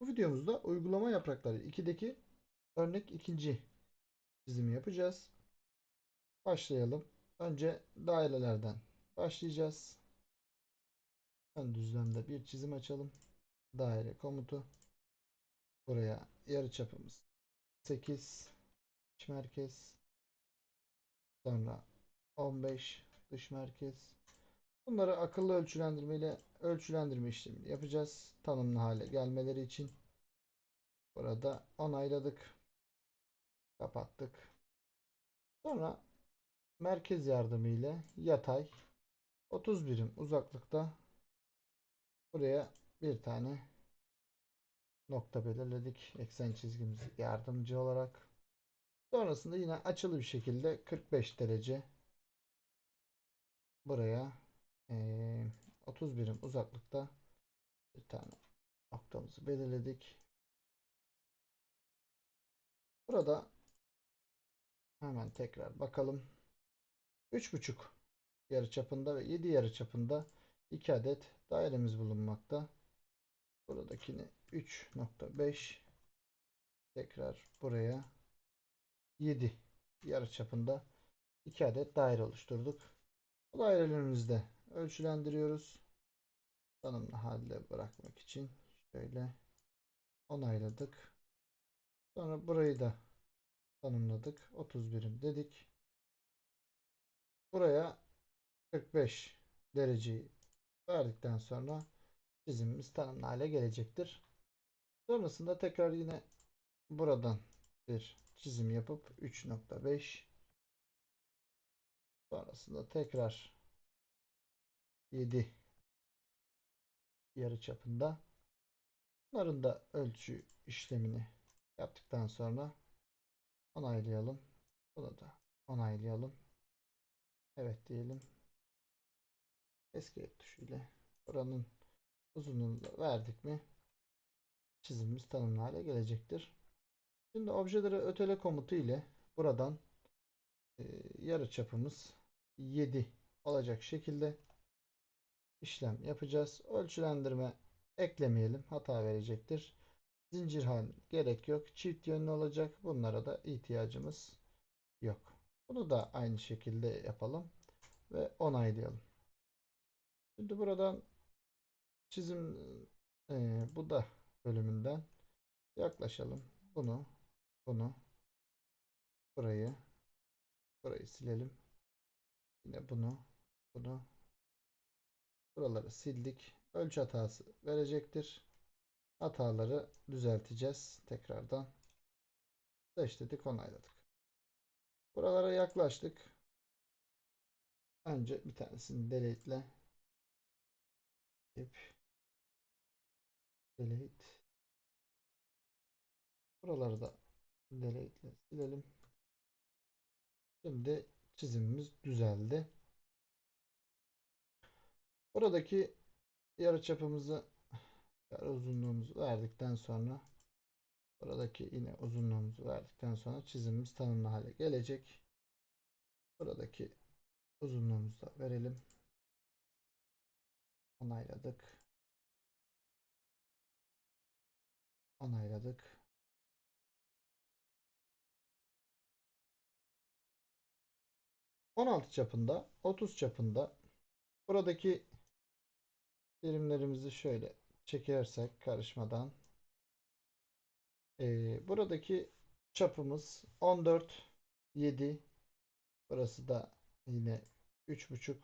Bu videomuzda uygulama yaprakları 2'deki örnek ikinci çizimi yapacağız. Başlayalım. Önce dairelerden başlayacağız. Ön düzlemde bir çizim açalım. Daire komutu. Buraya yarıçapımız 8 iç merkez. Sonra 15 dış merkez. Bunları akıllı ölçülendirme ile ölçülendirme işlemini yapacağız. Tanımlı hale gelmeleri için. Burada onayladık. Kapattık. Sonra merkez yardımı ile yatay 30 birim uzaklıkta buraya bir tane nokta belirledik. Eksen çizgimiz yardımcı olarak. Sonrasında yine açılı bir şekilde 45 derece buraya eee 30 birim uzaklıkta bir tane noktamızı belirledik. Burada hemen tekrar bakalım. 3,5 yarıçapında ve 7 yarıçapında 2 adet dairemiz bulunmakta. Buradakini 3.5 tekrar buraya 7 yarıçapında 2 adet daire oluşturduk. Bu dairelerimizi de ölçülendiriyoruz. Tanımlı halde bırakmak için şöyle onayladık. Sonra burayı da tanımladık. 30 birim dedik. Buraya 45 dereceyi verdikten sonra çizimimiz tanımlı hale gelecektir. Sonrasında tekrar yine buradan bir çizim yapıp 3.5 sonrasında tekrar 7 yarı çapında bunların da ölçü işlemini yaptıktan sonra onaylayalım. Bunu da onaylayalım. Evet diyelim. Escape tuşuyla buranın uzunluğunu da verdik mi çizimimiz tanımlı hale gelecektir. Şimdi objeleri ötele komutu ile buradan e, yarı çapımız 7 olacak şekilde işlem yapacağız. Ölçülendirme eklemeyelim. Hata verecektir. Zincir hal gerek yok. Çift yönlü olacak. Bunlara da ihtiyacımız yok. Bunu da aynı şekilde yapalım ve onaylayalım. Şimdi buradan çizim e, bu da bölümünden yaklaşalım. Bunu, bunu, burayı, burayı silelim. Yine bunu, bunu, buraları sildik. Ölçü hatası verecektir. Hataları düzelteceğiz. Tekrardan seçtik, onayladık. Buralara yaklaştık. Önce bir tanesini delete'le delete Buraları da delete ile silelim. Şimdi çizimimiz düzeldi. Buradaki yarıçapımızı yarı uzunluğumuzu verdikten sonra buradaki yine uzunluğumuzu verdikten sonra çizimimiz tanımlı hale gelecek. Buradaki uzunluğumuzu da verelim. Onayladık. Onayladık. ...16 çapında, 30 çapında... ...buradaki... ...birimlerimizi şöyle... ...çekersek karışmadan... Ee, ...buradaki... ...çapımız 14... ...7... ...burası da... ...yine 3.5...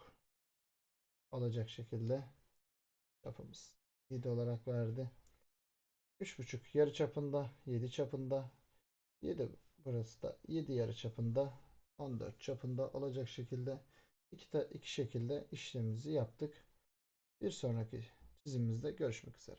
...olacak şekilde... ...çapımız... ...7 olarak verdi... 3.5 yarı çapında, 7 çapında, 7 burası da 7 yarı çapında, 14 çapında olacak şekilde. İki, iki şekilde işlemimizi yaptık. Bir sonraki çizimimizde görüşmek üzere.